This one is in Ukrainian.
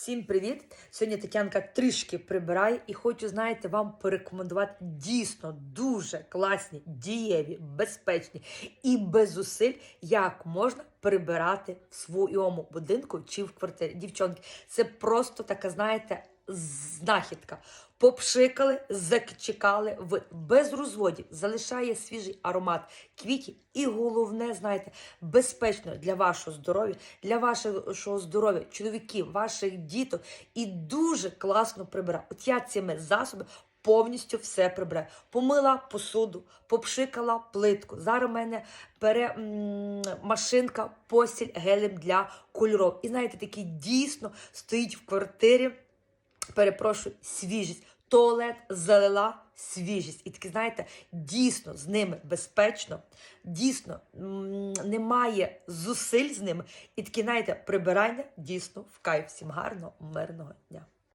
Всім привіт! Сьогодні Тетянка трішки прибирає і хочу, знаєте, вам порекомендувати дійсно дуже класні, дієві, безпечні і без зусиль, як можна прибирати в своєму будинку чи в квартирі. Дівчонки, це просто така, знаєте, знахідка. Попшикали, зачекали в без розводів, залишає свіжий аромат квітів, і головне, знаєте, безпечно для вашого здоров'я, для вашого здоров'я, чоловіків, ваших діток, і дуже класно прибирає. От я цими засобами. Повністю все прибираю. Помила посуду, попшикала плитку. Зараз у мене бере м, машинка постіль гелем для кольоров. І знаєте, такий дійсно стоїть в квартирі перепрошую, свіжість. Туалет залила свіжість. І таки, знаєте, дійсно з ними безпечно, дійсно немає зусиль з ними. І таки, знаєте, прибирання дійсно в кайф. Всім гарного, мирного дня.